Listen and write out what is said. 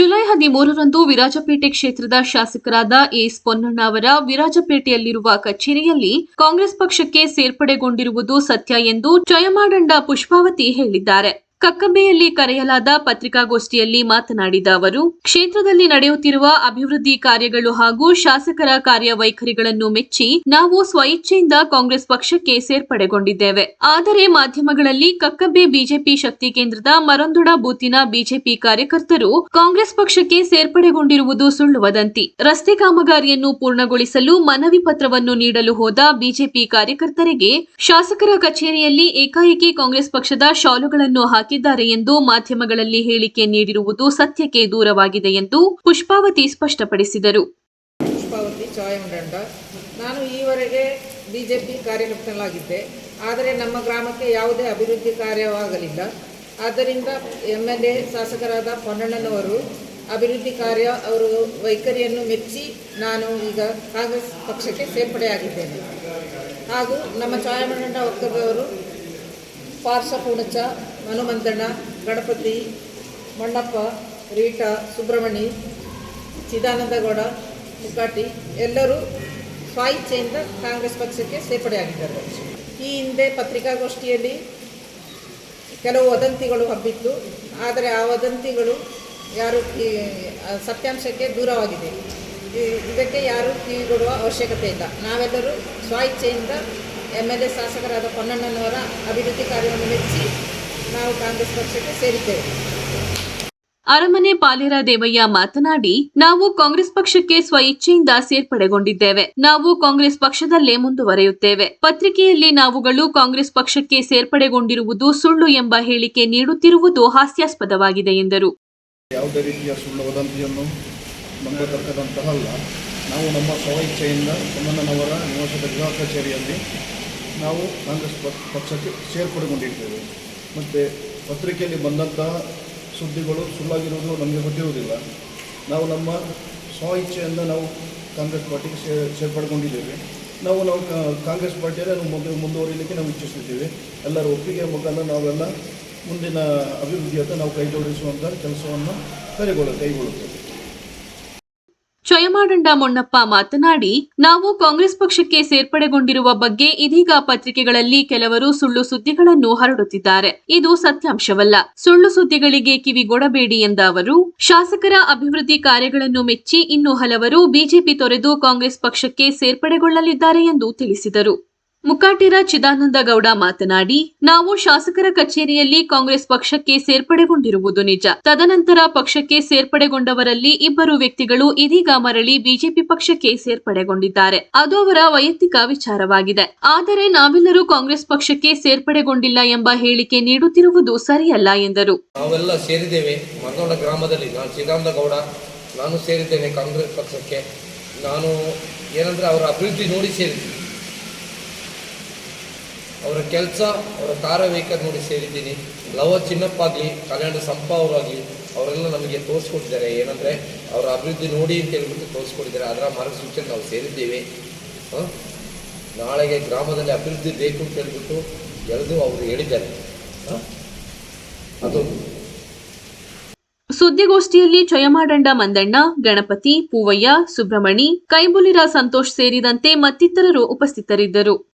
July ಹದಿಮೂರರಂದು Virajpet ಕ್ಷೇತ್ರದ ಶಾಸಕರಾದ S Ponnanna ಅವರ ವಿರಾಜಪೇಟೆಯಲ್ಲಿರುವ ಕಚೇರಿಯಲ್ಲಿ ಕಾಂಗ್ರೆಸ್ ಪಕ್ಷಕ್ಕೆ ಸೇರ್ಪಡೆಗೊಂಡಿರುವುದು ಸತ್ಯ ಎಂದು ಜಯಮಾಡಂಡ ಪುಷ್ಪಾವತಿ ಹೇಳಿದ್ದಾರೆ. ಕಕ್ಕಬ್ಬೆಯಲ್ಲಿ ಕರೆಯಲಾದ ಪತ್ರಿಕಾಗೋಷ್ಠಿಯಲ್ಲಿ ಮಾತನಾಡಿದ ಅವರು, ಕ್ಷೇತ್ರದಲ್ಲಿ ನಡೆಯುತ್ತಿರುವ ಅಭಿವೃದ್ಧಿ ಕಾರ್ಯಗಳು ಹಾಗೂ ಶಾಸಕರ ಕಾರ್ಯವೈಖರಿಗಳನ್ನು ಮೆಚ್ಚಿ ನಾವು ಸ್ವಇಚ್ಛೆಯಿಂದ ಕಾಂಗ್ರೆಸ್ ಪಕ್ಷಕ್ಕೆ ಸೇರ್ಪಡೆಗೊಂಡಿದ್ದೇವೆ. ಆದರೆ ಮಾಧ್ಯಮಗಳಲ್ಲಿ ಕಕ್ಕಬ್ಬೆ ಬಿಜೆಪಿ ಶಕ್ತಿ ಕೇಂದ್ರದ ಮರಂದೊಡ ಬೂತಿನ ಬಿಜೆಪಿ ಕಾರ್ಯಕರ್ತರು ಕಾಂಗ್ರೆಸ್ ಪಕ್ಷಕ್ಕೆ ಸೇರ್ಪಡೆಗೊಂಡಿರುವುದು ಸುಳ್ಳು ವದಂತಿ ರಸ್ತೆ ಕಾಮಗಾರಿಯನ್ನು ಪೂರ್ಣಗೊಳಿಸಲು ಮನವಿ ಪತ್ರವನ್ನು ನೀಡಲು ಹೋದ ಬಿಜೆಪಿ ಕಾರ್ಯಕರ್ತರಿಗೆ ಶಾಸಕರ ಕಚೇರಿಯಲ್ಲಿ ಏಕಾಏಕಿ ಕಾಂಗ್ರೆಸ್ ಪಕ್ಷದ ಶಾಲುಗಳನ್ನು ಹಾಕಿದ್ದಾರೆ ಎಂದು ಮಾಧ್ಯಮಗಳಲ್ಲಿ ಹೇಳಿಕೆ ನೀಡಿರುವುದು ಸತ್ಯಕ್ಕೆ ದೂರವಾಗಿದೆ ಎಂದು ಪುಷ್ಪಾವತಿ ಸ್ಪಷ್ಟಪಡಿಸಿದರು. ಪುಷ್ಪಾವತಿ ನಾನು ಈವರೆಗೆ ಬಿಜೆಪಿ ಕಾರ್ಯಕರ್ತನಾಗಿದ್ದೆ ಆದರೆ ನಮ್ಮ ಗ್ರಾಮಕ್ಕೆ ಯಾವುದೇ ಅಭಿವೃದ್ಧಿ ಕಾರ್ಯವಾಗಲಿಲ್ಲ. ಆದ್ದರಿಂದ ಎಂ ಎಲ್ ಎ ಶಾಸಕರಾದ ಪೊನ್ನಣ್ಣನವರು ಅಭಿವೃದ್ಧಿ ಕಾರ್ಯ ಅವರು ವೈಖರಿಯನ್ನು ಮೆಚ್ಚಿ ನಾನು ಈಗ ಕಾಂಗ್ರೆಸ್ ಪಕ್ಷಕ್ಕೆ ಸೇರ್ಪಡೆಯಾಗಿದ್ದೇನೆ. ಹಾಗೂ ನಮ್ಮ ಚಾಯಮಂಡ ಒಕ್ಕದವರು ಪಾರ್ಶ ಪೂಣಚ ಹನುಮಂತಣ್ಣ, ಗಣಪತಿ, ಮಣ್ಣಪ್ಪ, ರೀಟಾ ಸುಬ್ರಹ್ಮಣಿ ಚಿದಾನಂದಗೌಡ ಮುಕ್ಕಾಟಿ ಎಲ್ಲರೂ ಸ್ವಾಯಿಚ್ಛೆಯಿಂದ ಕಾಂಗ್ರೆಸ್ ಪಕ್ಷಕ್ಕೆ ಸೇರ್ಪಡೆಯಾಗಿದ್ದಾರೆ ಈ ಹಿಂದೆ ಪತ್ರಿಕಾಗೋಷ್ಠಿಯಲ್ಲಿ ಕೆಲವು ವದಂತಿಗಳು ಹಬ್ಬಿತ್ತು. ಆದರೆ ಆ ವದಂತಿಗಳು ಯಾರು ಸತ್ಯಾಂಶಕ್ಕೆ ದೂರವಾಗಿದೆ. ಇದಕ್ಕೆ ಯಾರೂ ಕಿವಿಗೊಡುವ ಅವಶ್ಯಕತೆ ಇಲ್ಲ. ನಾವೆಲ್ಲರೂ ಸ್ವಾಯಿಚ್ಛೆಯಿಂದ ಎಂ ಎಲ್ ಎ ಶಾಸಕರಾದ ಪೊನ್ನಣ್ಣನವರ ಅಭಿವೃದ್ಧಿ ಕಾರ್ಯವನ್ನು ಮೆಚ್ಚಿ ನಾವು ಕಾಂಗ್ರೆಸ್ ಪಕ್ಷಕ್ಕೆ ಸೇರಿದ್ದೇವೆ. ಅರಮನೆ ಪಾಲೇರ ದೇವಯ್ಯ ಮಾತನಾಡಿ ನಾವು ಕಾಂಗ್ರೆಸ್ ಪಕ್ಷಕ್ಕೆ ಸ್ವಇಚ್ಛೆಯಿಂದ ಸೇರ್ಪಡೆಗೊಂಡಿದ್ದೇವೆ. ನಾವು ಕಾಂಗ್ರೆಸ್ ಪಕ್ಷದಲ್ಲೇ ಮುಂದುವರೆಯುತ್ತೇವೆ. ಪತ್ರಿಕೆಯಲ್ಲಿ ನಾವುಗಳು ಕಾಂಗ್ರೆಸ್ ಪಕ್ಷಕ್ಕೆ ಸೇರ್ಪಡೆಗೊಂಡಿರುವುದು ಸುಳ್ಳು ಎಂಬ ಹೇಳಿಕೆ ನೀಡುತ್ತಿರುವುದು ಹಾಸ್ಯಾಸ್ಪದವಾಗಿದೆ ಎಂದರು. ಯಾವುದೇ ರೀತಿಯ ಸುಳ್ಳು ವದಂತಿಯನ್ನು ನಂಬತಕ್ಕದಂತಹ ಅಲ್ಲ. ನಾವು ನಮ್ಮ ಸ್ವಇಚ್ಛೆಯಿಂದ ಸುಮ್ಮನವರ ನಿವಾಸದ ಗೃಹ ಕಚೇರಿಯಲ್ಲಿ ನಾವು ಕಾಂಗ್ರೆಸ್ ಪಕ್ಷಕ್ಕೆ ಸೇರ್ಪಡೆಗೊಂಡಿದ್ದೇವೆ. ಮತ್ತು ಪತ್ರಿಕೆಯಲ್ಲಿ ಬಂದಂತಹ ಸುದ್ದಿಗಳು ಸುಳ್ಳಾಗಿರುವುದು ನಮಗೆ ಗೊತ್ತಿರುವುದಿಲ್ಲ. ನಾವು ನಮ್ಮ ಸ್ವ ಇಚ್ಛೆಯಿಂದ ನಾವು ಕಾಂಗ್ರೆಸ್ ಪಾರ್ಟಿಗೆ ಸೇ ಸೇರ್ಪಡ್ಕೊಂಡಿದ್ದೇವೆ. ನಾವು ನಾವು ಕಾಂಗ್ರೆಸ್ ಪಾರ್ಟಿಯಲ್ಲಿ ನಾವು ಮುಂದೆ ಮುಂದುವರಿಯಲಿಕ್ಕೆ ನಾವು ಇಚ್ಛಿಸುತ್ತೇವೆ ಎಲ್ಲರ ಒಪ್ಪಿಗೆ ಮುಖಾಂತರ ನಾವೆಲ್ಲ ಮುಂದಿನ ಅಭಿವೃದ್ಧಿಯತ್ತ ನಾವು ಕೈ ಜೋಡಿಸುವಂಥ ಕೆಲಸವನ್ನು ಕೈಗೊಳ್ಳ, ಕೈಗೊಳ್ಳುತ್ತೇವೆ. ಚಯಮಾಡಂಡ ಮೊಣ್ಣಪ್ಪ ಮಾತನಾಡಿ, ನಾವು ಕಾಂಗ್ರೆಸ್ ಪಕ್ಷಕ್ಕೆ ಸೇರ್ಪಡೆಗೊಂಡಿರುವ ಬಗ್ಗೆ ಇದೀಗ ಪತ್ರಿಕೆಗಳಲ್ಲಿ ಕೆಲವರು ಸುಳ್ಳು ಸುದ್ದಿಗಳನ್ನು ಹರಡುತ್ತಿದ್ದಾರೆ. ಇದು ಸತ್ಯಾಂಶವಲ್ಲ. ಸುಳ್ಳು ಸುದ್ದಿಗಳಿಗೆ ಕಿವಿಗೊಡಬೇಡಿ ಎಂದ ಅವರು, ಶಾಸಕರ ಅಭಿವೃದ್ಧಿ ಕಾರ್ಯಗಳನ್ನು ಮೆಚ್ಚಿ ಇನ್ನು ಹಲವರು ಬಿಜೆಪಿ ತೊರೆದು ಕಾಂಗ್ರೆಸ್ ಪಕ್ಷಕ್ಕೆ ಸೇರ್ಪಡೆಗೊಳ್ಳಲಿದ್ದಾರೆ ಎಂದು ತಿಳಿಸಿದರು. ಮುಕಾಟಿರ ಚಿದಾನಂದ ಗೌಡ ಮಾತನಾಡಿ, ನಾವು ಶಾಸಕರ ಕಚೇರಿಯಲ್ಲಿ ಕಾಂಗ್ರೆಸ್ ಪಕ್ಷಕ್ಕೆ ಸೇರ್ಪಡೆಗೊಂಡಿರುವುದು ನಿಜ. ತದನಂತರ ಪಕ್ಷಕ್ಕೆ ಸೇರ್ಪಡೆಗೊಂಡವರಲ್ಲಿ ಇಬ್ಬರು ವ್ಯಕ್ತಿಗಳು ಇದೀಗ ಮರಳಿ ಬಿಜೆಪಿ ಪಕ್ಷಕ್ಕೆ ಸೇರ್ಪಡೆಗೊಂಡಿದ್ದಾರೆ. ಅದು ಅವರ ವೈಯಕ್ತಿಕ ವಿಚಾರವಾಗಿದೆ. ಆದರೆ ನಾವೆಲ್ಲರೂ ಕಾಂಗ್ರೆಸ್ ಪಕ್ಷಕ್ಕೆ ಸೇರ್ಪಡೆಗೊಂಡಿಲ್ಲ ಎಂಬ ಹೇಳಿಕೆ ನೀಡುತ್ತಿರುವುದು ಸರಿಯಲ್ಲ ಎಂದರು. ನಾವೆಲ್ಲ ಸೇರಿದ್ದೇವೆ. ಗ್ರಾಮದಲ್ಲಿ ನಾನು ಚಿದಾನಂದ ಗೌಡ, ನಾನು ಸೇರಿದ್ದೇನೆ ಕಾಂಗ್ರೆಸ್ ಪಕ್ಷಕ್ಕೆ. ನಾನು ಏನಂದ್ರೆ ಅವರ ಅಭಿವೃದ್ಧಿ ನೋಡಿ ಸೇರಿದ್ದೀನಿ ಅವರ ಕೆಲಸ, ಅವರ ಕಾರ್ಯವೈಖರಿ ನೋಡಿ ಸೇರಿದ್ದೀನಿ. ಲವ ಚಿನ್ನಪ್ಪ ಆಗಲಿ ಕಲ್ಯಾಣ ಸಂಪ ಅವರಾಗಲಿ, ಅವರೆಲ್ಲ ನಮಗೆ ತೋರಿಸ್ಕೊಟ್ಟಿದ್ದಾರೆ. ಏನಂದರೆ, ಅವರ ಅಭಿವೃದ್ಧಿ ನೋಡಿ ಅಂತ ಹೇಳ್ಬಿಟ್ಟು ತೋರಿಸ್ಕೊಟ್ಟಿದ್ದಾರೆ. ಅದರ ಮಾರ್ಗಸೂಚಿಯಲ್ಲಿ ನಾವು ಸೇರಿದ್ದೇವೆ? ನಾಳೆಗೆ ಗ್ರಾಮದಲ್ಲಿ ಅಭಿವೃದ್ಧಿ ಬೇಕು ಅಂತ ಹೇಳ್ಬಿಟ್ಟು ಎಳೆದು ಅವರು ಹೇಳಿದ್ದಾರೆ. ಅದು. ಸುದ್ದಿಗೋಷ್ಠಿಯಲ್ಲಿ ಚಯಮಾಡಂಡ ಮಂದಣ್ಣ, ಗಣಪತಿ, ಪೂವಯ್ಯ, ಸುಬ್ರಹ್ಮಣಿ, ಕೈಬುಲಿರ ಸಂತೋಷ್ ಸೇರಿದಂತೆ ಮತ್ತಿತರರು ಉಪಸ್ಥಿತರಿದ್ದರು.